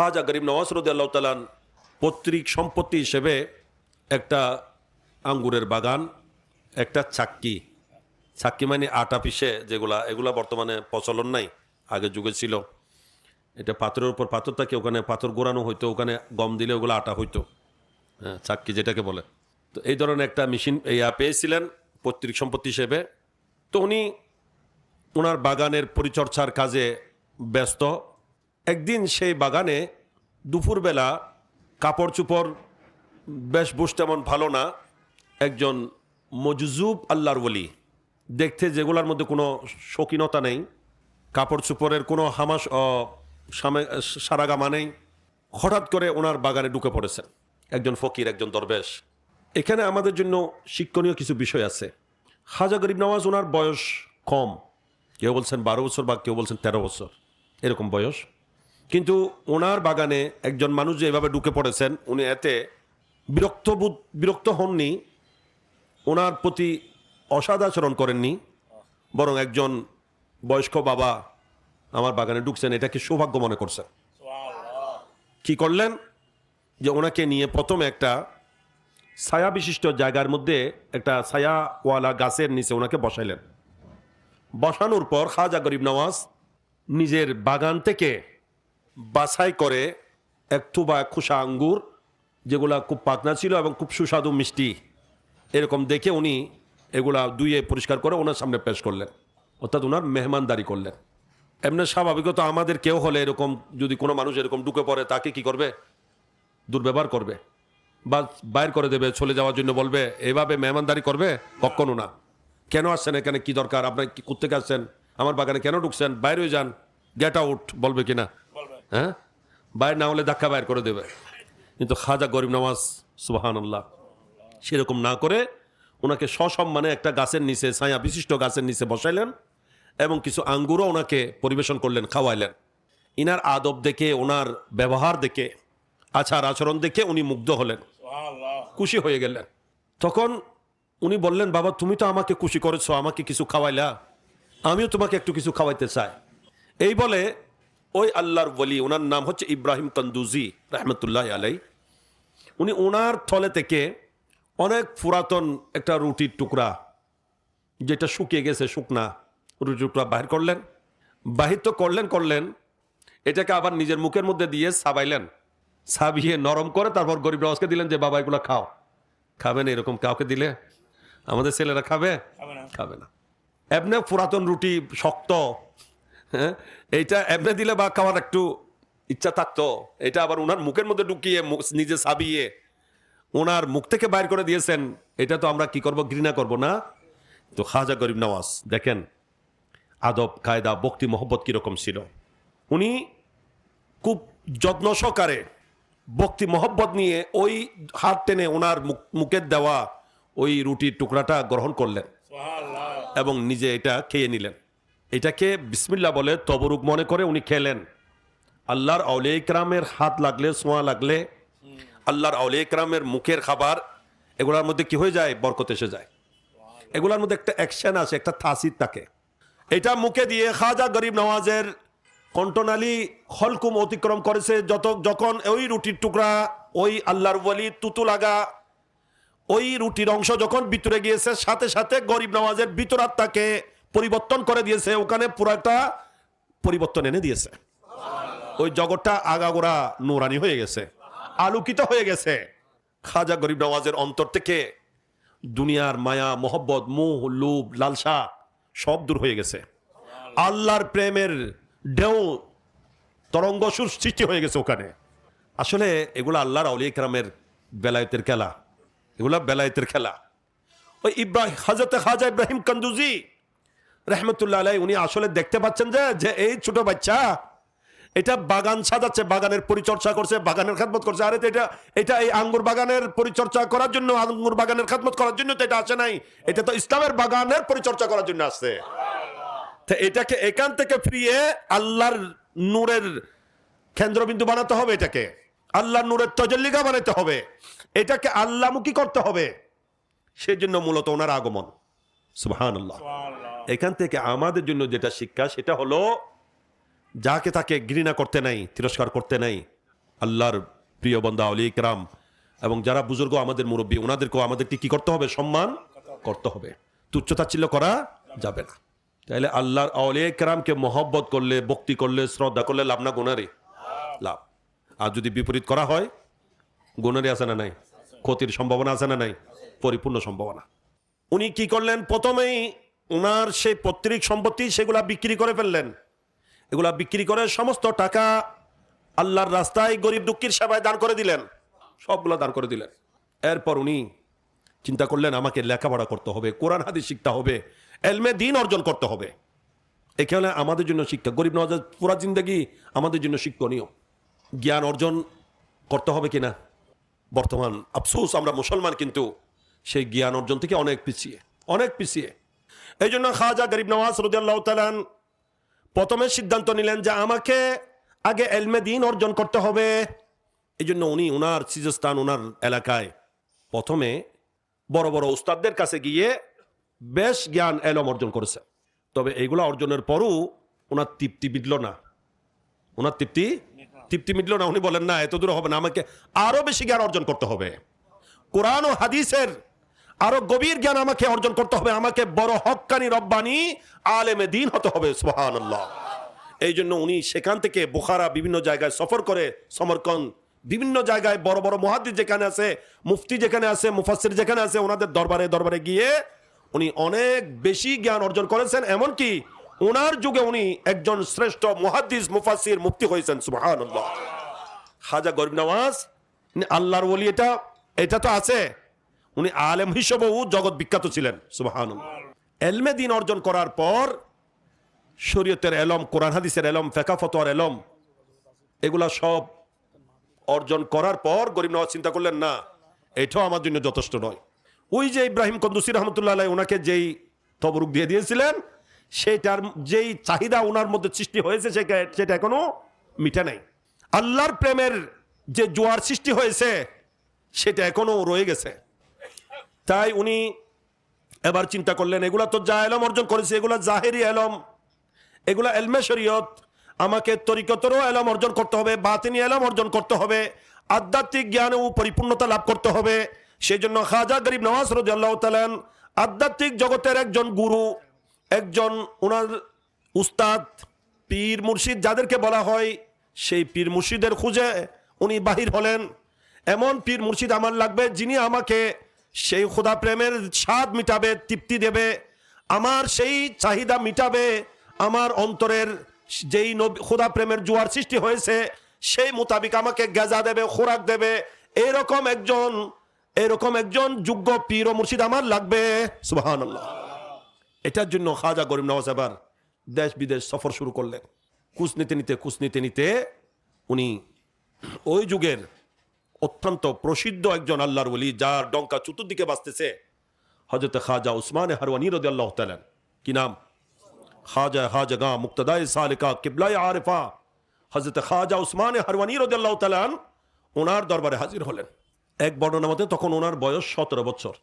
খাজা গরিব নওয়াজ আল্লাহ তালান পৈতৃক সম্পত্তি হিসেবে একটা আঙ্গুরের বাগান, একটা চাক্কি। চাক্কি মানে আটা পিসে যেগুলা, এগুলা বর্তমানে প্রচলন নাই, আগে যুগে ছিল। এটা পাথরের উপর পাথর থাকে, ওখানে পাথর গোড়ানো হইতো, ওখানে গম দিলে ওগুলো আটা হইতো। হ্যাঁ চাক্কি যেটাকে বলে। তো এই ধরনের একটা মেশিন ইয়া পেয়েছিলেন পৈতৃক সম্পত্তি হিসেবে। তো উনি ওনার বাগানের পরিচর্যার কাজে ব্যস্ত একদিন সেই বাগানে দুপুরবেলা কাপড় চুপড় বেশভূষ তেমন ভালো না, একজন মজুজুব আল্লাহর বলি দেখতে যেগুলোর মধ্যে কোনো শৌখিনতা নেই, কাপড় চুপড়ের কোনো হামাস সারাগামা নেই, হঠাৎ করে ওনার বাগানে ঢুকে পড়েছেন একজন ফকির, একজন দরবেশ। এখানে আমাদের জন্য শিক্ষণীয় কিছু বিষয় আছে। হাজা গরিব নওয়াজ ওনার বয়স কম, কেউ বলছেন বারো বছর বা কেউ বলছেন তেরো বছর, এরকম বয়স। কিন্তু ওনার বাগানে একজন মানুষ যে এভাবে ঢুকে পড়েছেন, উনি এতে বিরক্তবোধ বিরক্ত হননি। ওনার প্রতি অসাদ আচরণ করেননি। বরং একজন বয়স্ক বাবা আমার বাগানে ঢুকছেন এটাকে সৌভাগ্য মনে করছেন? কি করলেন? যে ওনাকে নিয়ে প্রথমে একটা ছায়া বিশিষ্ট জায়গার মধ্যে একটা ছায়াওয়ালা গাছের নিচে ওনাকে বসাইলেন। বসানোর পর খাজা গরিব নওয়াজ নিজের বাগান থেকে বাছাই করে একটু বা খুশা আঙ্গুর, যেগুলা খুব পাতনা ছিল এবং খুব সুস্বাদু, মিষ্টি, এরকম দেখে উনি এগুলা দুইয়ে পরিষ্কার করে ওনার সামনে পেশ করলেন। অর্থাৎ ওনার মেহমানদারি করলেন। এমনি স্বাভাবিকত আমাদের কেউ হলে এরকম যদি কোনো মানুষ এরকম ঢুকে পড়ে, তাকে কি করবে? দুর্ব্যবহার করবে। বা বাইর করে দেবে, চলে যাওয়ার জন্য বলবে, এভাবে মেহমানদারি করবে? কখনো না। কেন আসছেন এখানে? কি দরকার? আপনার কি করতে আসছেন? আমার বাগানে কেন ঢুকছেন? বাইরে যান। গেট আউট বলবে কিনা? হ্যাঁ? বাইর না হলে ধাক্কা বাইর করে দেবে। কিন্তু খাজা গরিব নামাজ সুবাহান আল্লাহ সেরকম না করে ওনাকে সসম্মানে একটা গাছের নিচে ছায়া বিশিষ্ট গাছের নিচে বসাইলেন এবং কিছু আঙ্গুরও ওনাকে পরিবেশন করলেন খাওয়াইলেন। ইনার আদব দেখে ওনার ব্যবহার দেখে আচার আচরণ দেখে উনি মুগ্ধ হলেন। খুশি হয়ে গেলেন। তখন উনি বললেন বাবা তুমি তো আমাকে খুশি করেছ আমাকে কিছু খাওয়াইলা। আমিও তোমাকে একটু কিছু খাওয়াইতে চাই। এই বলে ওই আল্লাহর বলি ওনার নাম হচ্ছে ইব্রাহিম তন্দুজি রহমতুল্লাহ আলাই উনি ওনার থলে থেকে অনেক পুরাতন একটা রুটির টুকরা যেটা শুকিয়ে গেছে শুকনা রুটির টুকরা বাহির করলেন। বাহির তো করলেন করলেন। এটাকে আবার নিজের মুখের মধ্যে দিয়ে সাবাইলেন। সাবিয়ে নরম করে তারপর গরিব নওয়াজকে দিলেন যে বাবা এগুলো খাও। খাবেন এরকম কাউকে দিলে? আমাদের ছেলেরা খাবে? খাবে না। এমনি পুরাতন রুটি শক্ত। হ্যাঁ? এইটা এমনি দিলে বা খাওয়ার একটু ইচ্ছা থাকতো। এটা আবার ওনার মুখের মধ্যে ঢুকিয়ে নিজে সাবিয়ে ওনার মুখ থেকে বাইর করে দিয়েছেন। এটা তো আমরা কি করব ঘৃণা করব না? তো খাজা গরিব নওয়াজ দেখেন আদব কায়দা ভক্তি মহব্বত কীরকম ছিল। উনি খুব যত্ন সহকারে ভক্তি মহব্বত নিয়ে ওই হাত টেনে ওনার মুখ- মুখের দেওয়া ওই রুটির টুকরাটা গ্রহণ করলেন এবং নিজে এটা খেয়ে নিলেন। এটাকে বিসমিল্লা বলে তবরুক মনে করে উনি খেলেন। আল্লাহর আউলিয়া ইকরামের হাত লাগলে, সোঁয়া লাগলে, আল্লাহর আউলিয়া ইকরামের মুখের খাবার, এগুলোর মধ্যে কি হয়ে যায়? বরকত এসে যায়। এগুলোর মধ্যে একটা অ্যাকশন আছে, একটা তাসির থাকে। এটা মুখে দিয়ে খাজা গরিব নওয়াজের কণ্ঠনালী হলকুম অতিক্রম করেছে। যত, যখন ওই রুটির টুকরা, ওই আল্লাহর বলি তুতু লাগা, ওই রুটির অংশ যখন ভিতরে গিয়েছে, সাথে সাথে গরিব নওয়াজের ভিতরাত্মাকে পরিবর্তন করে দিয়েছে, ওখানে পুরো একটা পরিবর্তন এনে দিয়েছে। ওই জগৎটা আগাগোড়া নোরানি হয়ে গেছে, আলোকিত হয়ে গেছে। খাজা গরিব নওয়াজের অন্তর থেকে দুনিয়ার মায়া, মোহব্বত, মোহ, লোভ, লালসা সব দূর হয়ে গেছে। আল্লাহর প্রেমের ঢেউ, তরঙ্গ সৃষ্টি হয়ে গেছে ওখানে। আসলে এগুলো আল্লাহর আউলিয়া ইকরামের বেলায়েতের খেলা। এগুলো বেলায়েতের খেলা। ওই ইব্রাহিম হাজরতে খাজা ইব্রাহিম কন্দুজি রহমতুল্লাহ আলাই উনি আসলে দেখতে পাচ্ছেন যে যে এই ছোট বাচ্চা, এটা বাগান সাজাচ্ছে, বাগানের পরিচর্যা করছে, বাগানের খাদমত করছে। আরে এটা এটা এই আঙ্গুর বাগানের পরিচর্যা করার জন্য, আঙ্গুর বাগানের খাদমত করার জন্য তো এটা আসে নাই। এটা তো ইসলামের বাগানের পরিচর্যা করার জন্য আসছে। এটাকে এখান থেকে ফিরিয়ে আল্লাহর নূরের কেন্দ্রবিন্দু বানাতে হবে এটাকে। আল্লাহর নূরের তজল্লিকা বানাতে হবে। এটাকে আল্লাহমুখী করতে হবে। সেজন্য মূলত ওনার আগমন। সুবহান আল্লাহ এখান থেকে আমাদের জন্য যেটা শিক্ষা, সেটা হলো যাকে তাকে ঘৃণা করতে নাই, তিরস্কার করতে নাই, আল্লাহর প্রিয় বন্দা অলি ইকরাম এবং যারা বুজুর্গ, আমাদের মুরব্বী, ওনাদেরকেও আমাদেরকে কি করতে হবে? সম্মান করতে হবে। তুচ্ছতাচ্ছিল্য করা যাবে না। তাইলে আল্লাহর আউলিয়া ইকরামকে মহব্বত করলে, ভক্তি করলে, শ্রদ্ধা করলে লাভ না গুনারি লাভ। আর যদি বিপরীত করা হয় গুনারি আছে না নাই? ক্ষতির সম্ভাবনা আছে না নাই? পরিপূর্ণ সম্ভাবনা। উনি কি করলেন? প্রথমেই ওনার সেই পৈতৃক সম্পত্তি সেগুলা বিক্রি করে ফেললেন। এগুলা বিক্রি করে সমস্ত টাকা আল্লাহর রাস্তায় গরিব দুঃখীর সেবায় দান করে দিলেন। সবগুলো দান করে দিলেন। এরপর উনি চিন্তা করলেন, আমাকে লেখাপড়া করতে হবে, কোরআন, হাদিস শিখতে হবে, এলমে দিন অর্জন করতে হবে। এখানে আমাদের জন্য শিক্ষা, গরিব নওয়াজ পুরা জিন্দগি আমাদের জন্য শিক্ষণীয়। জ্ঞান অর্জন করতে হবে কিনা? বর্তমান আফসোস, আমরা মুসলমান কিন্তু সেই জ্ঞান অর্জন থেকে অনেক পিছিয়ে অনেক পিছিয়ে। এই জন্য খাজা গরিব নওয়াজ রুদাল্লাহ প্রথমে সিদ্ধান্ত নিলেন যে আমাকে আগে এলমে দিন অর্জন করতে হবে। এই জন্য উনি ওনার সিজস্তান ওনার এলাকায় প্রথমে বড় বড় উস্তাদদের কাছে গিয়ে বেশ জ্ঞান, এলম অর্জন করেছে। তবে এইগুলো অর্জনের পরও ওনার তৃপ্তি মিটল না। ওনার তৃপ্তি তৃপ্তি মিটল না। উনি বলেন, না এত দূর হবে না। আমাকে আরও বেশি জ্ঞান অর্জন করতে হবে। কোরআন ও হাদিসের আরও গভীর জ্ঞান আমাকে অর্জন করতে হবে। আমাকে বড় হক্কানি রব্বানি আলেমে দিন হতে হবে সুহান এই জন্য উনি সেখান থেকে বুখারা বিভিন্ন জায়গায় সফর করে সমরকন বিভিন্ন জায়গায় বড় বড় মহাদিস যেখানে আছে, মুফতি যেখানে আছে মুফাসির যেখানে আছে, ওনাদের দরবারে দরবারে গিয়ে উনি অনেক বেশি জ্ঞান অর্জন করেছেন। এমনকি ওনার যুগে উনি একজন শ্রেষ্ঠ মুহাদ্দিস মুফাসির মুক্তি হয়েছেন সুবহান হাজা গরিব নওয়াজ, আল্লাহর ওলি এটা এটা তো আছে। উনি আলেম হিসেবেও জগৎ বিখ্যাত ছিলেন সুবহান এলমে দিন অর্জন করার পর শরীয়তের এলম, কোরআন হাদিসের এলম ফেকা ফতোয়ার এলম, এগুলা সব অর্জন করার পর গরিব নওয়াজ চিন্তা করলেন, না, এটাও আমার জন্য যথেষ্ট নয়। ওই যে ইব্রাহিম কন্দুসি রহমতুল্লাহ ওনাকে যেই তবরুক দিয়ে দিয়েছিলেন, সেটার যেই চাহিদা ওনার মধ্যে সৃষ্টি হয়েছে সেটা এখনও মিটে নাই। আল্লাহর প্রেমের যে জোয়ার সৃষ্টি হয়েছে, সেটা এখনও রয়ে গেছে। তাই উনি এবার চিন্তা করলেন, এগুলা তো যা এলম অর্জন করেছে, এগুলা জাহেরি এলম, এগুলা এলমে শরীয়ত, আমাকে তরিকতরও এলম অর্জন করতে হবে, বাতিনি এলম অর্জন করতে হবে, আধ্যাত্মিক জ্ঞানেও পরিপূর্ণতা লাভ করতে হবে। সেই জন্য খাজা গরিব নওয়াজ রোজাল্লাহ তালান আধ্যাত্মিক জগতের একজন গুরু, একজন ওনার উস্তাদ, পীর মুর্শিদ যাদেরকে বলা হয়, সেই পীর মুর্শিদের খুঁজে উনি বাহির হলেন। এমন পীর মুর্শিদ আমার লাগবে যিনি আমাকে সেই খোদা প্রেমের স্বাদ মিটাবে, তৃপ্তি দেবে, আমার সেই চাহিদা মিটাবে, আমার অন্তরের যেই খোদা প্রেমের জোয়ার সৃষ্টি হয়েছে, সেই মোতাবিক আমাকে গেজা দেবে, খোরাক দেবে, এরকম একজন এরকম একজন যোগ্য পীর ও মুর্শিদ আমার লাগবে সুবাহান এটার জন্য খাজা গরিব নওয়াজ এবার দেশ বিদেশ সফর শুরু করলেন। কুচ নিতে নিতে কুচ নিতে নিতে উনি ওই যুগের অত্যন্ত প্রসিদ্ধ একজন আল্লাহর ওলি, যার ডঙ্কা চতুর্দিকে বাঁচতেছে। হজরত খাজা উসমান হারওয়ানি রদি আল্লাহ তালেন কি নাম? খাজা হাজগা মুক্তদায় সালিকা কিবলায় আরিফা। হজরত খাজা উসমান হারওয়ানি রদি আল্লাহ তালান ওনার দরবারে হাজির হলেন। এক বর্ণনা মতে তখন ওনার বয়স সতেরো বছর।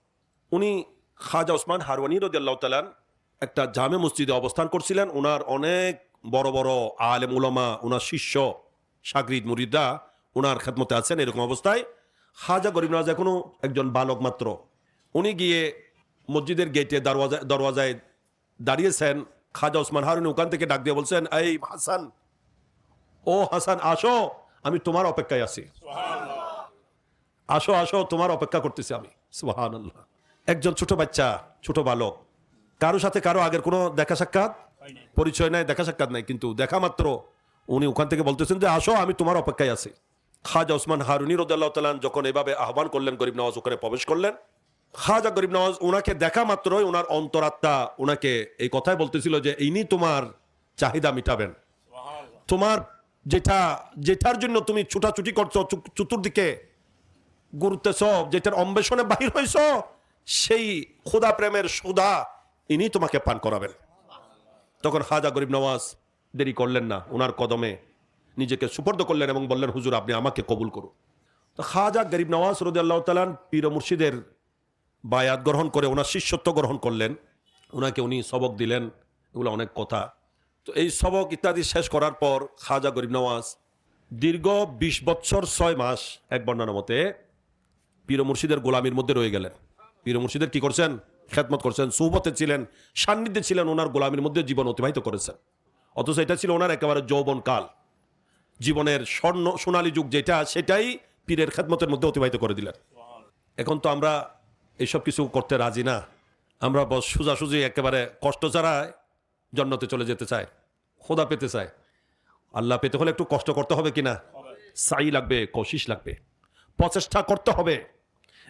উনি খাজা উসমান হারওয়ানি রদি আল্লাহ তালান একটা জামে মসজিদে অবস্থান করছিলেন। ওনার অনেক বড় বড় আলেম উলামা, ওনার শিষ্য, সাগরিদ মুরিদা ওনার খেদমতে আছেন এরকম অবস্থায় খাজা গরিব নওয়াজ এখনও একজন বালক মাত্র। উনি গিয়ে মসজিদের গেটে দরওয়াজা দরওয়াজায় দাঁড়িয়েছেন। খাজা ওসমান হারুন ওখান থেকে ডাক দিয়ে বলছেন, এই হাসান, ও হাসান, আসো, আমি তোমার অপেক্ষায় আছি। আসো আসো, তোমার অপেক্ষা করতেছি আমি। একজন ছোট বাচ্চা, ছোট বালক। কারও সাথে কারও আগের কোনো দেখা সাক্ষাৎ? পরিচয় নাই, দেখা সাক্ষাৎ নাই, কিন্তু দেখা মাত্র উনি ওখান থেকে বলতেছেন যে, আসো, আমি তোমার অপেক্ষায় আছি। খাজা ওসমান হারুনি রদাল্লাহ তালান যখন এভাবে আহ্বান করলেন গরিব নওয়াজ ওখানে প্রবেশ করলেন, খাজা গরিব নওয়াজ ওনাকে দেখা মাত্রই ওনার অন্তরাত্মা ওনাকে এই কথাই বলতেছিল যে, ইনি তোমার চাহিদা মিটাবেন। তোমার যেটা, যেটার জন্য তুমি ছুটাছুটি করছ চতুর্দিকে গুরুত্বেছ যেটার অন্বেষণে বাহির হয়েছ সেই খুদা প্রেমের সুধা ইনি তোমাকে পান করাবেন। তখন খাজা গরিব নওয়াজ দেরি করলেন না ওনার কদমে নিজেকে সুপর্দ করলেন এবং বললেন, হুজুর, আপনি আমাকে কবুল করুন। তো খাজা গরিব নওয়াজ রদি আল্লাহ তালান পীর মুর্শিদের বায়াত গ্রহণ করে, ওনার শিষ্যত্ব গ্রহণ করলেন। ওনাকে উনি সবক দিলেন, এগুলো অনেক কথা। তো এই সবক ইত্যাদি শেষ করার পর খাজা গরিব নওয়াজ দীর্ঘ বিশ বছর ছয় মাস এক বর্ণনা মতে পীর মুর্শিদের গোলামির মধ্যে রয়ে গেলেন। পীর মুর্শিদের কি করছেন? খেদমত করছেন সুবতে ছিলেন, সান্নিধ্যে ছিলেন, ওনার গোলামির মধ্যে জীবন অতিবাহিত করেছেন। অথচ এটা ছিল ওনার একেবারে যৌবন কাল জীবনের স্বর্ণ সোনালী যুগ যেটা, সেটাই পীরের খেদমতের মধ্যে অতিবাহিত করে দিলেন। এখন তো আমরা এইসব কিছু করতে রাজি না। আমরা বস সোজাসুজি একেবারে কষ্ট ছাড়াই জন্নতে চলে যেতে চাই, খোদা পেতে চাই। আল্লাহ পেতে হলে একটু কষ্ট করতে হবে কিনা? সাই লাগবে কোশিস লাগবে, প্রচেষ্টা করতে হবে।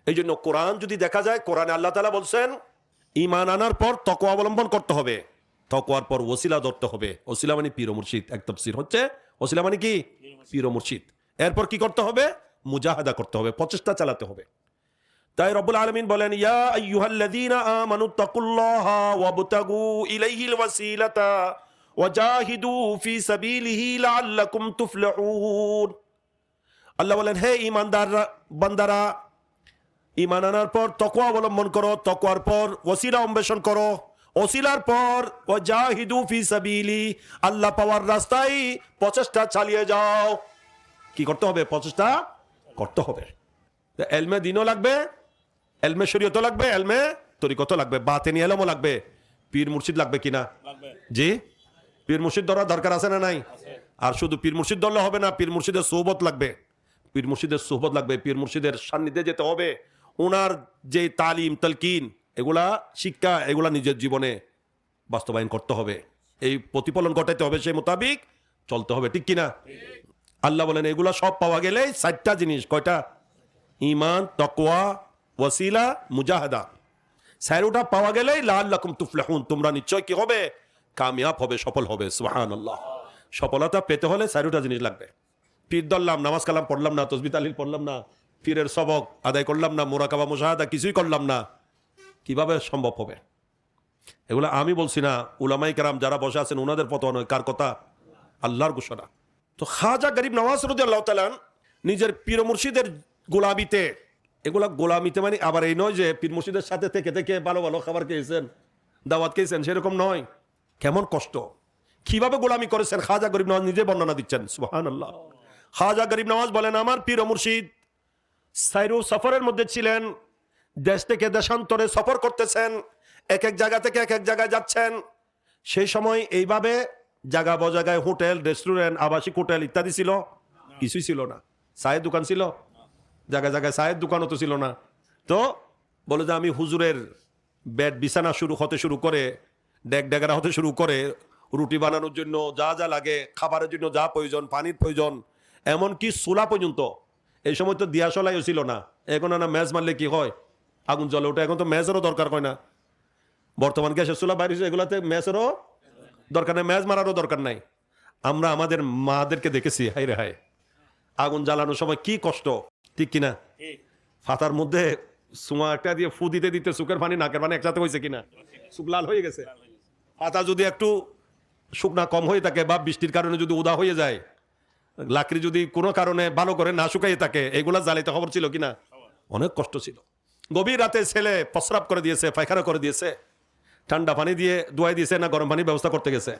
এই জন্য কোরআন যদি দেখা যায়, কোরআনে আল্লাহ তালা বলছেন ইমান আনার পর তক অবলম্বন করতে হবে। তকোয়ার পর ওসিলা ধরতে হবে। ওসিলা মানে পীর মুর্শিদ, এক তফসির হচ্ছে ওসিলা মানে কি? পীর মুর্শিদ। এরপর কি করতে হবে? মুজাহাদা করতে হবে, প্রচেষ্টা চালাতে হবে। তাই রব্বুল আলমিন বলেন, ইয়া আইয়ুহাল্লাযীনা আমানু তাকুল্লাহা ওয়াবতাগু ইলাইহিল ওয়াসিলাতা ওয়াজাহিদু ফি সাবিলিহি লাআল্লাকুম তুফলিহুন। আল্লাহ বলেন, হে ইমানদার বান্দারা ইমান আনার পর তকওয়া অবলম্বন করো, তকওয়ার পর ওসিলা অন্বেষণ করো। ওসিলার পর ওয়াজাহিদু ফি সাবিলি আল্লাহ পাওয়ার রাস্তায় প্রচেষ্টা চালিয়ে যাও। কি করতে হবে? প্রচেষ্টা করতে হবে। এলমে দিনও লাগবে এলমে শরীয়তও লাগবে এলমে তরিকত লাগবে বাতেনি এলমও লাগবে। পীর মুর্শিদ লাগবে কিনা জি? পীর মুর্শিদ ধরার দরকার আছে না নাই? আর শুধু পীর মুর্শিদ ধরলে হবে না পীর মুর্শিদের সোহবত লাগবে। পীর মুর্শিদের সোহবত লাগবে পীর মুর্শিদের সান্নিধ্যে যেতে হবে। ওনার যে তালিম তালকিন এগুলা শিক্ষা, এগুলা নিজের জীবনে বাস্তবায়ন করতে হবে। এই প্রতিফলন ঘটাইতে হবে সেই মোতাবিক চলতে হবে, ঠিক কিনা? আল্লাহ বলেন, এগুলা সব পাওয়া গেলে চারটা জিনিস, কয়টা? ইমান তকওয়া, ওয়াসিলা, মুজাহাদা। স্যারোটা পাওয়া গেলেই লাকুম তুফলাহুন, তোমরা নিশ্চয় কি হবে? কামিয়াব হবে, সফল হবে সুহান আল্লাহ সফলতা পেতে হলে স্যারোটা জিনিস লাগবে। পীর ধরলাম, নামাজ কালাম পড়লাম না তসবি তালিল পড়লাম না, পীরের সবক আদায় করলাম না, মোরাকাবা, মুশাহাদা কিছুই করলাম না। কীভাবে সম্ভব হবে? এগুলো আমি বলছি না উলামাই কারাম যারা বসে আছেন ওনাদের পত নয়, কার কথা? আল্লাহর ঘোষণা। তো খাজা গরিব নওয়াজ রদি আল্লাহ তালান নিজের পীর মুর্শিদের গোলামিতে, এগুলা গোলামিতে মানে আবার এই নয় যে পীর মুর্শিদের সাথে থেকে থেকে ভালো ভালো খাবার খেয়েছেন, দাওয়াত খেয়েছেন, সেরকম নয়। কেমন কষ্ট। কীভাবে গোলামি করেছেন? খাজা গরিব নওয়াজ নিজে বর্ণনা দিচ্ছেন সুহান আল্লাহ খাজা গরিব নওয়াজ বলেন, আমার পীর মুর্শিদ সাইরু সফরের মধ্যে ছিলেন দেশ থেকে দেশান্তরে সফর করতেছেন এক এক জায়গা থেকে এক এক জায়গায় যাচ্ছেন। সেই সময় এইভাবে জায়গা বজাগায় হোটেল, রেস্টুরেন্ট, আবাসিক হোটেল ইত্যাদি ছিল, কিছুই ছিল না। চায়ের দোকান ছিল, জায়গায় জায়গায় চায়ের দোকানও তো ছিল না। তো বলে যে আমি হুজুরের বেড বিছানা শুরু হতে শুরু করে, ডেক ডেগারা হতে শুরু করে, রুটি বানানোর জন্য যা যা লাগে, খাবারের জন্য যা প্রয়োজন, পানির প্রয়োজন, এমনকি চুলা পর্যন্ত। এই সময় তো দিয়াশলাইও ছিল না। এখন না ম্যাচ মারলে কি হয়? আগুন জ্বলে ওঠে। এখন তো ম্যাচেরও দরকার হয় না। বর্তমান গ্যাসের চুলা বাইরে এগুলাতে ম্যাচেরও দরকার নেই ম্যাচ মারারও দরকার নাই। আমরা আমাদের মাদেরকে দেখেছি হাই রে হাই আগুন জ্বালানোর সময় কি কষ্ট ঠিক কিনা? ফাতার মধ্যে সুমা একটা দিয়ে ফু দিতে দিতে সুখের পানি নাকের পানি একসাথে হয়েছে কিনা? সুখ লাল হয়ে গেছে। পাতা যদি একটু শুকনা কম হয়ে থাকে বা বৃষ্টির কারণে যদি উদা হয়ে যায় লাকড়ি যদি কোনো কারণে ভালো করে না শুকাইয়ে থাকে এগুলা জ্বালাইতে খবর ছিল কিনা? অনেক কষ্ট ছিল। গভীর রাতে ছেলে প্রস্রাব করে দিয়েছে পায়খানা করে দিয়েছে। ঠান্ডা পানি দিয়ে ধোয়াই দিয়েছে না গরম পানির ব্যবস্থা করতে গেছে।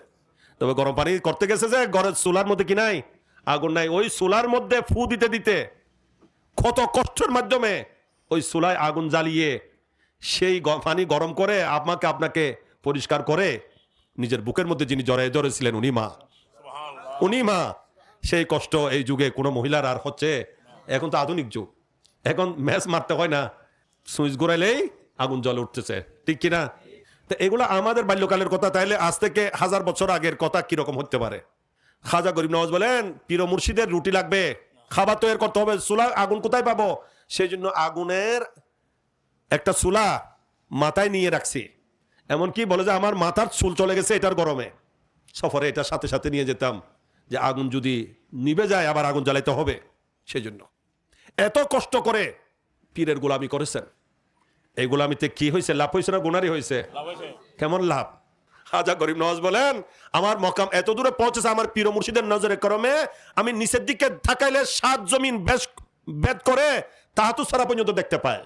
তবে গরম পানি করতে গেছে যে ঘরের চুলার মধ্যে কি নাই? আগুন নাই। ওই চুলার মধ্যে ফু দিতে দিতে কত কষ্টের মাধ্যমে ওই চুলায় আগুন জ্বালিয়ে সেই পানি গরম করে আমাকে আপনাকে পরিষ্কার করে নিজের বুকের মধ্যে যিনি জড়াই ধরেছিলেন উনি মা। উনি মা। সেই কষ্ট এই যুগে কোনো মহিলার আর হচ্ছে। এখন তো আধুনিক যুগ। এখন ম্যাচ মারতে হয় না। সুইচ ঘোরাইলেই আগুন জলে উঠতেছে। ঠিক কিনা? তো এগুলো আমাদের বাল্যকালের কথা, তাইলে আজ থেকে হাজার বছর আগের কথা কীরকম হতে পারে? খাজা গরিব নওয়াজ বলেন, পীর মুর্শিদের রুটি লাগবে, খাবার তৈরি করতে হবে, চুলা, আগুন কোথায় পাবো? সেই জন্য আগুনের একটা চুলা মাথায় নিয়ে রাখছি। এমনকি বলে যে, আমার মাথার চুল চলে গেছে, এটার গরমে। সফরে এটার সাথে সাথে নিয়ে যেতাম যে, আগুন যদি নিভে যায়, আবার আগুন জ্বালাইতে হবে। সেই জন্য এত কষ্ট করে পীরের গোলামি করেছেন। এই গোলামিতে কি হয়েছে লাভ হয়েছে না গুনারি হয়েছে কেমন লাভ? হাজা গরিব নওয়াজ বলেন আমার মকাম এত দূরে পৌঁছেছে আমার পীর মুর্শিদের নজরে ক্রমে আমি নিচের দিকে থাকাইলে সাত জমিন বেশ বেদ করে তাহাতু সারা পর্যন্ত দেখতে পাই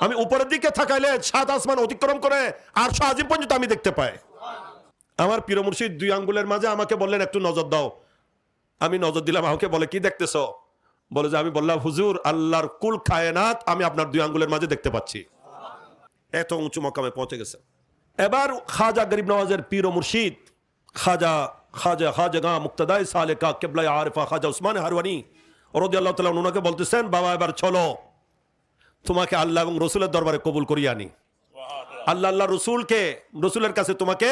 আমি উপরের দিকে থাকাইলে সাত আসমান অতিক্রম করে আর আজিম পর্যন্ত আমি দেখতে পাই। আমার পীর মুর্শিদ দুই আঙ্গুলের মাঝে আমাকে বললেন একটু নজর দাও। আমি নজর দিলাম আমাকে বলে কি দেখতেছ? বলে যে, আমি বললাম, হুজুর, আল্লাহর কুল কায়নাত আমি আপনার দুই আঙ্গুলের মাঝে দেখতে পাচ্ছি। এত উঁচু মকামে পৌঁছে গেছে। এবার খাজা গরিব নওয়াজের পীর ও মুর্শিদ, খাজা খাজা খাজা গা মুক্তদাই সালেকা কেবলা আরফা, খাজা উসমান হারওয়ানি রদি আল্লাহ তালা ওনাকে বলতেছেন, বাবা, এবার চলো। তোমাকে আল্লাহ এবং রসুলের দরবারে কবুল করিয়ে আনি। আল্লাহ আল্লাহ রসুলকে, রসুলের কাছে তোমাকে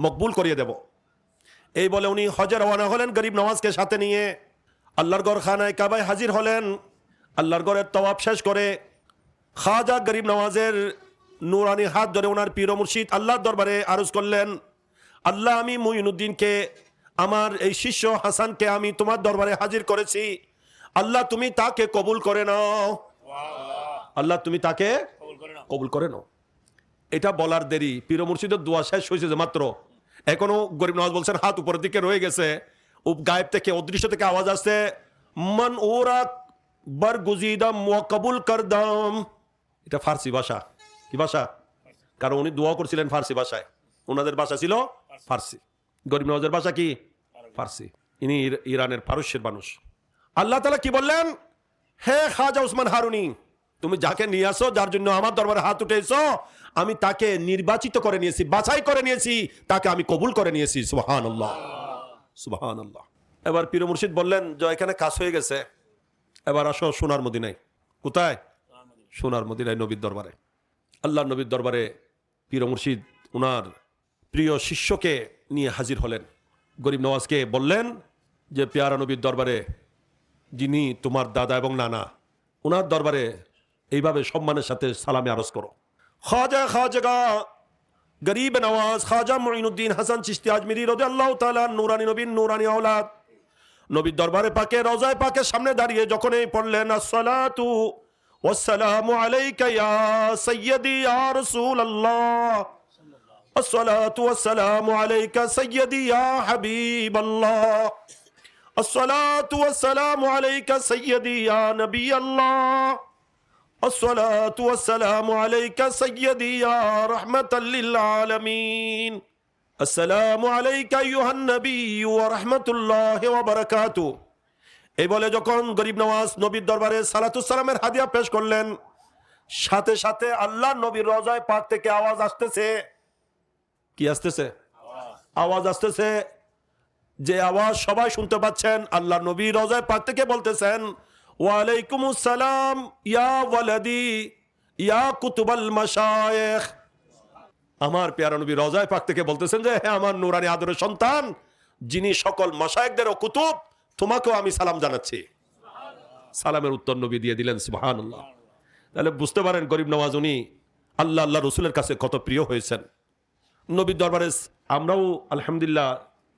মকবুল করিয়ে দেব। এই বলে উনি হজে রওনা হলেন গরিব নওয়াজকে সাথে নিয়ে। আল্লাহর গড় খানায় কাবায় হাজির হলেন, আল্লাহর গড়ের তওয়াব শেষ করে খাজা গরিব নওয়াজের নুরানি হাত ধরে ওনার পীর মুর্শিদ আল্লাহর দরবারে আরজ করলেন, আল্লাহ আমি মুইনুদ্দিনকে আমার এই শিষ্য হাসানকে আমি তোমার দরবারে হাজির করেছি। আল্লাহ তুমি তাকে কবুল করে নাও। আল্লাহ তুমি তাকে কবুল করে নাও। এটা বলার দেরি। পীর মুর্শিদের দোয়া শেষ হয়েছে যে মাত্র। এখনও গরিব নওয়াজ বলছেন, হাত উপরের দিকে রয়ে গেছে। গায়েব থেকে, অদৃশ্য থেকে আওয়াজ আসছে, মন ওরা বার গুজিদাম কবুল করদাম। এটা ফার্সি ভাষা। কি ভাষা? কারণ উনি দোয়া করছিলেন ফার্সি ভাষায়। ওনাদের ভাষা ছিল ফার্সি। গরিব নওয়াজের ভাষা কি? ফার্সি। ইনি ইরানের পারস্যের মানুষ। আল্লাহ তালা কি বললেন? হে খাজা উসমান হারুনি, তুমি যাকে নিয়ে আসো, যার জন্য আমার দরবারে হাত উঠেছো, আমি তাকে নির্বাচিত করে নিয়েছি, বাছাই করে নিয়েছি, তাকে আমি কবুল করে নিয়েছি। সুহান আল্লাহ সুবাহান আল্লাহ এবার পীর মুর্শিদ বললেন যে এখানে কাজ হয়ে গেছে। এবার আসো সোনার মদিনায়। কোথায়? সোনার মদিনায় নবীর দরবারে। আল্লাহ নবীর দরবারে পীর মুর্শিদ ওনার প্রিয় শিষ্যকে নিয়ে হাজির হলেন। গরিব নওয়াজকে বললেন, যে পেয়ারা নবীর দরবারে যিনি তোমার দাদা এবং নানা ওনার দরবারে এইভাবে সম্মানের সাথে সালামে আরজ করো। খাজা, খাজগা গরিব নওয়াজ খাজা মঈনুদ্দিন হাসান চিস্তি আজমিরি রদে আল্লাহ তালা নুরানি নবীন নুরানি আওলাদ। নবীর দরবারে পাকে, রজায় পাকে সামনে দাঁড়িয়ে যখন এই পড়লেন, আসসালাতু ওয়াসসালামু আলাইকা ইয়া সাইয়্যিদি, ইয়া রাসূলুল্লাহ। আসসালাতু ওয়াসসালামু আলাইকা সাইয়্যিদি, ইয়া হাবিবাল্লাহ। আসসালাতু ওয়াসসালামু আলাইকা সাইয়্যিদি, ইয়া নবিয়াল্লাহ। الصلاة والسلام عليك سيدي يا رحمة للعالمين السلام عليك أيها النبي ورحمة الله وبركاته এই বলে যখন গরিব নওয়াজ নবীর দরবারে সালাতুসালামের হাদিয়া পেশ করলেন সাথে সাথে আল্লাহ নবীর রজায় পাক থেকে আওয়াজ আসতেছে কি আসতেছে আওয়াজ আসতেছে যে আওয়াজ সবাই শুনতে পাচ্ছেন আল্লাহ নবী রজায় পাক থেকে বলতেছেন ওয়ালাইকুম আসসালাম ইয়া ওয়ালাদি, ইয়া কুতুবাল মাশায়েখ। আমার পেয়ারা নবী রজায় পাক থেকে বলতেছেন যে হ্যাঁ আমার নুরানি আদরের সন্তান, যিনি সকল মাশায়েকদেরও কুতুব, তোমাকেও আমি সালাম জানাচ্ছি। সালামের উত্তর নবী দিয়ে দিলেন, সুবহানাল্লাহ। তাহলে বুঝতে পারেন গরিব নওয়াজ উনি আল্লাহ আল্লাহ রসুলের কাছে কত প্রিয় হয়েছেন। নবীর দরবারে আমরাও আলহামদুলিল্লাহ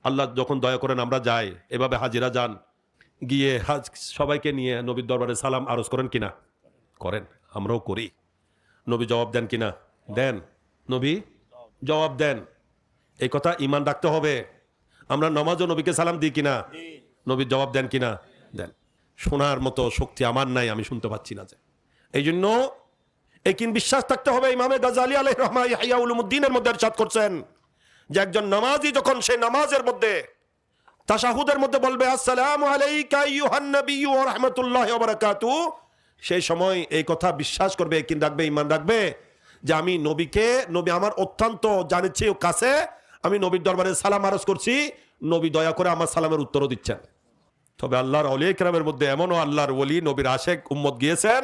আল্লাহ যখন দয়া করেন আমরা যাই, এভাবে হাজিরা যান। গিয়ে হাজ সবাইকে নিয়ে নবীর দরবারে সালাম আরজ করেন কিনা? করেন। আমরাও করি। নবী জবাব দেন কিনা? দেন। নবী জবাব দেন। এই কথা ইমান রাখতে হবে। আমরা নমাজও নবীকে সালাম দিই কিনা? নবীর জবাব দেন কিনা? দেন। শোনার মতো শক্তি আমার নাই, আমি শুনতে পাচ্ছি না যে। এই জন্য একিন বিশ্বাস থাকতে হবে ইমামে গাজালি আলহ রহমা ইয়া উলুমুদ্দিনের মধ্যে ইরশাদ করছেন যে একজন নামাজি যখন সেই নামাজের মধ্যে তাশাহুদের মধ্যে বলবে, আসসালামু আলাইকা বারাকাতু সেই সময় এই কথা বিশ্বাস করবে একিন রাখবে ইমান রাখবে যে আমি নবীকে, নবী আমার অত্যন্ত জানিছি ও কাছে, আমি নবীর দরবারে সালাম আরজ করছি, নবী দয়া করে আমার সালামের উত্তরও দিচ্ছেন। তবে আল্লাহর অলিয়া কেরামের মধ্যে এমনও আল্লাহর ওলি, নবীর আশেক উম্মত গিয়েছেন,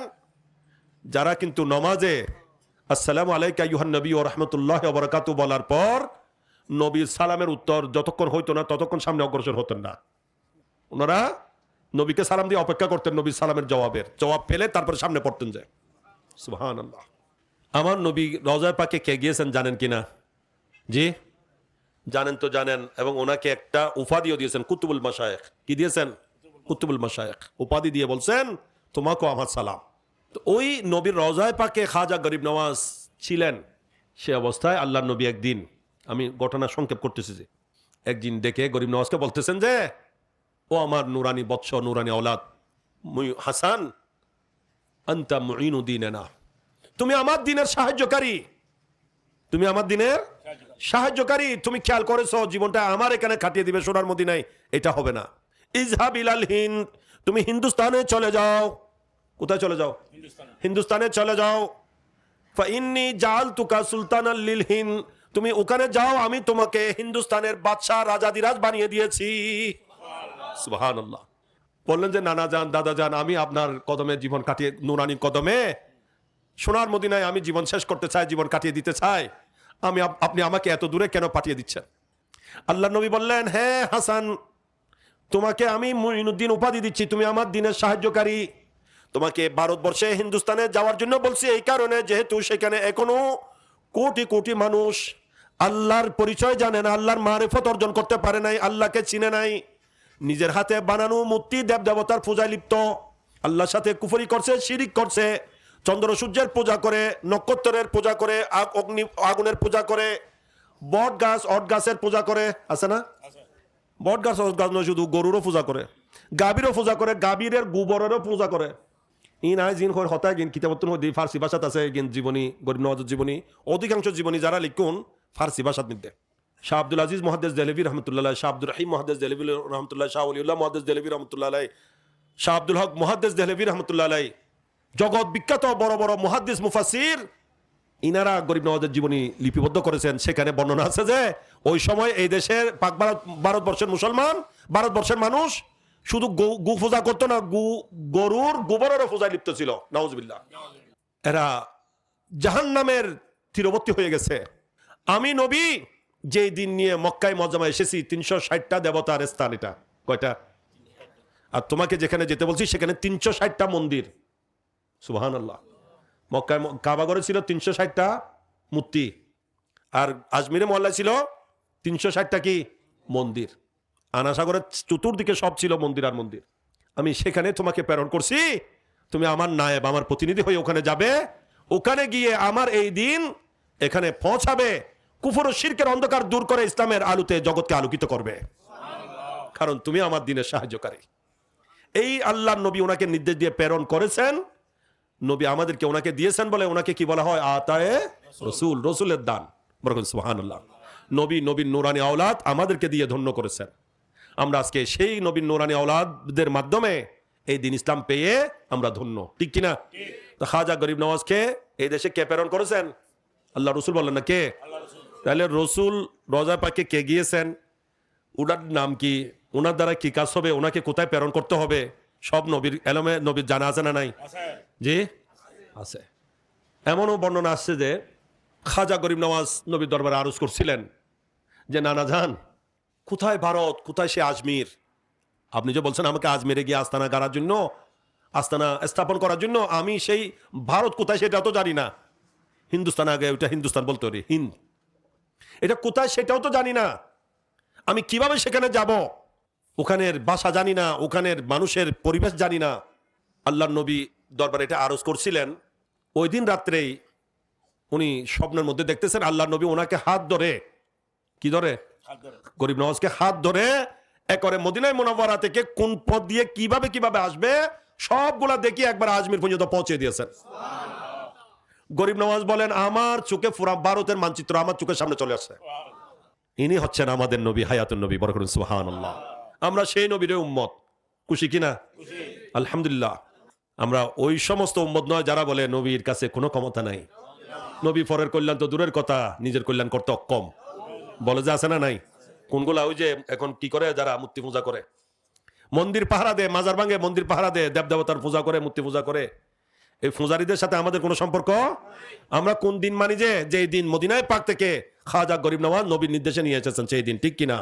যারা কিন্তু নমাজে, আসসালামু আলাইকা ইউহান নবী ও রহমতুল্লাহ বরকাতু বলার পর নবীর সালামের উত্তর যতক্ষণ হইতো না, ততক্ষণ সামনে অগ্রসর হতেন না। ওনারা নবীকে সালাম দিয়ে অপেক্ষা করতেন নবীর সালামের জবাবের। জবাব পেলে তারপরে সামনে পড়তেন যায় সুহান আমার নবী রজায় পাকে কে গিয়েছেন জানেন কিনা জি? জানেন তো জানেন, এবং ওনাকে একটা উপাধিও দিয়েছেন কুতুবুল মাসায়েক কি দিয়েছেন? কুতুবুল মাসায়েক উপাধি দিয়ে বলছেন তোমাকেও আমার সালাম। তো ওই নবীর রজায় পাকে খাজা গরিব নওয়াজ ছিলেন। সে অবস্থায় আল্লাহ নবী একদিন আমি ঘটনা সংক্ষেপ করতেছি যে একদিন ডেকে গরিব নওয়াজকে বলতেছেন যে ও আমার নুরানি বৎস নুরানি আওলাদ মুই হাসান আন্তা মুইনুদ্দিন না তুমি আমার দিনের সাহায্যকারী। তুমি আমার দিনের সাহায্যকারী। তুমি খেয়াল করেছ জীবনটা আমার এখানে খাটিয়ে দিবে সোনার মদিনায়। এটা হবে না। ইজহাব ইলাল হিন্দ তুমি হিন্দুস্তানে চলে যাও। কোথায় চলে যাও? হিন্দুস্তানে। চলে যাও। ফাইন্নি জাল তুকা সুলতান লিল হিন্দ তুমি ওখানে যাও, আমি তোমাকে হিন্দুস্তানের বাদশাহ রাজাদিরাজ বানিয়ে দিয়েছি। বললেন যে, নানা যান দাদা যান আমি আপনার কদমে জীবন কাটিয়ে নুরানির কদমে, সোনার মদিনায় আমি জীবন শেষ করতে চাই, জীবন কাটিয়ে দিতে চাই। আমি আপনি আমাকে এত দূরে কেন পাঠিয়ে দিচ্ছেন? আল্লাহ নবী বললেন হ্যাঁ হাসান, তোমাকে আমি মুইনুদ্দিন উপাধি দিচ্ছি, তুমি আমার দিনের সাহায্যকারী। তোমাকে ভারতবর্ষে হিন্দুস্তানে যাওয়ার জন্য বলছি, এই কারণে যেহেতু সেখানে এখনও কোটি কোটি মানুষ আল্লাহর পরিচয় জানে না আল্লাহর মারেফত অর্জন করতে পারে নাই আল্লাহকে চিনে নাই। নিজের হাতে বানানো মূর্তি দেব দেবতার পূজায় লিপ্ত। আল্লাহর সাথে কুফরি করছে শিরিক করছে চন্দ্র সূর্যের পূজা করে নক্ষত্রের পূজা করে আগ- অগ্নি আগুনের পূজা করে বট গাছ অট গাছের পূজা করে আছে না? বট গাছ অট গাছ নয় শুধু গরুরও পূজা করে গাভীরও পূজা করে গাভীরের গোবরেরও পূজা করে। ইন নাই জিন হয় হতায় গিন কিতাবতুন হদি ফার্সি ভাষাত আছে গিন জীবনী গরিব নওয়াজের জীবনী। অধিকাংশ জীবনী যারা লিখুন ফার্সি ভাষাত মধ্যে। শাহ আব্দুল আজিজ মহাদ্দেস দেলবি রহমতুল্লাহ শাহ আব্দুল রহিম মহাদ্দেস দেলবি রহমতুল্লাহ, শাহ অলিউল্লাহ মহাদ্দেস দেলবি রহমতুল্লাহ শাহ আব্দুল হক মহাদেশ দেহলবি রহমতুল্লাহ জগৎ বিখ্যাত বড় বড় মহাদ্দিস মুফাসির ইনারা গরিব নওয়াজের জীবনী লিপিবদ্ধ করেছেন। সেখানে বর্ণনা আছে যে, ওই সময় এই দেশের পাক ভারত, ভারতবর্ষের মুসলমান, ভারতবর্ষের মানুষ শুধু গু পূজা করতো না, গু, গরুর গোবরেরও পূজায় লিপ্ত ছিল। নওয়াজবিল্লাহ এরা জাহান নামের তীরবর্তী হয়ে গেছে। আমি নবী, যেই দিন নিয়ে মক্কায় মজামা এসেছি, তিনশো ষাটটা দেবতার স্থান এটা। কয়টা? আর তোমাকে যেখানে যেতে বলছি, সেখানে তিনশো ষাটটা মন্দির। সুবাহান আল্লাহ মক্কায় কাবাগরে ছিল তিনশো ষাটটা মূর্তি। আর আজমিরে মহল্লায় ছিল তিনশো ষাটটা কি? মন্দির। আনাসাগরের চতুর্দিকে সব ছিল মন্দির আর মন্দির। আমি সেখানে তোমাকে প্রেরণ করছি, তুমি আমার নায়েব, আমার প্রতিনিধি হয়ে ওখানে যাবে। ওখানে গিয়ে আমার এই দিন এখানে পৌঁছাবে। কুফর ও শিরকের অন্ধকার দূর করে ইসলামের আলোতে জগৎকে আলোকিত করবে। কারণ তুমি আমার দিনের সাহায্যকারী। এই আল্লাহ নবী ওনাকে নির্দেশ দিয়ে প্রেরণ করেছেন। নবী আমাদেরকে ওনাকে দিয়েছেন বলে ওনাকে কি বলা হয়? আতায়ে রসুল, রসুলের দান। বরকত সুবহানাল্লাহ। নবী নবীন নুরানি আওলাদ আমাদেরকে দিয়ে ধন্য করেছেন। আমরা আজকে সেই নবীন নুরানি আওলাদদের মাধ্যমে এই দিন ইসলাম পেয়ে আমরা ধন্য। ঠিক কিনা? খাজা গরিব নওয়াজকে এই দেশে কে প্রেরণ করেছেন? আল্লাহ রসুল বললেন না, কে? তাহলে রসুল রজা পাকে কে গিয়েছেন? ওনার নাম কি? ওনার দ্বারা কি কাজ হবে? ওনাকে কোথায় প্রেরণ করতে হবে? সব নবীর এলমে নবীর জানা আছে না নাই? জি? আছে। এমনও বর্ণনা আসছে যে খাজা গরিব নওয়াজ নবীর দরবারে আরজ করছিলেন যে নানা যান কোথায় ভারত? কোথায় সে আজমির? আপনি যে বলছেন আমাকে আজমিরে গিয়ে আস্তানা গাড়ার জন্য আস্তানা স্থাপন করার জন্য আমি সেই ভারত কোথায় সেটা তো জানি না। হিন্দুস্তান আগে ওইটা হিন্দুস্তান বলতে পারি। হিন্দ। এটা কোথায় সেটাও তো জানি না। আমি কীভাবে সেখানে যাব? ওখানের বাসা জানি না ওখানের মানুষের পরিবেশ জানি না। আল্লাহ নবী দরবারে এটা আরজ করছিলেন। ওই দিন রাত্রেই উনি স্বপ্নের মধ্যে দেখতেছেন আল্লাহ নবী ওনাকে হাত ধরে। কি ধরে? গরিব নওয়াজকে হাত ধরে একরে মদিনায় মোনাওয়ারা থেকে কোন পথ দিয়ে কীভাবে কীভাবে আসবে সবগুলা দেখি একবার আজমির পর্যন্ত পৌঁছে দিয়েছেন। গরিব নওয়াজ বলেন, আমার চোখে ফুরা, ভারতের মানচিত্র আমার চোখের সামনে চলে আসছে। ইনি হচ্ছেন আমাদের নবী, হায়াতুন নবী বড় করুন সুহান আমরা সেই নবীর উম্মত। খুশি কিনা আলহামদুলিল্লাহ। আমরা ওই সমস্ত উম্মত নয় যারা বলে নবীর কাছে কোনো ক্ষমতা নাই। নবী ফরের কল্যাণ তো দূরের কথা, নিজের কল্যাণ করতে অক্ষম। বলে যে আছে না নাই? কোনগুলা ওই যে এখন কি করে যারা মূর্তি পূজা করে? মন্দির পাহারা দে, মাজার ভাঙে মন্দির পাহারা দে দেব দেবতার পূজা করে, মূর্তি পূজা করে। এই ফুজারিদের সাথে আমাদের কোনো সম্পর্ক? আমরা কোন দিন মানি যে, যেই দিন মদিনায় পাক থেকে খাজা গরিব নওয়াজ নবীর নির্দেশে নিয়ে এসেছেন, সেই দিন, ঠিক কিনা?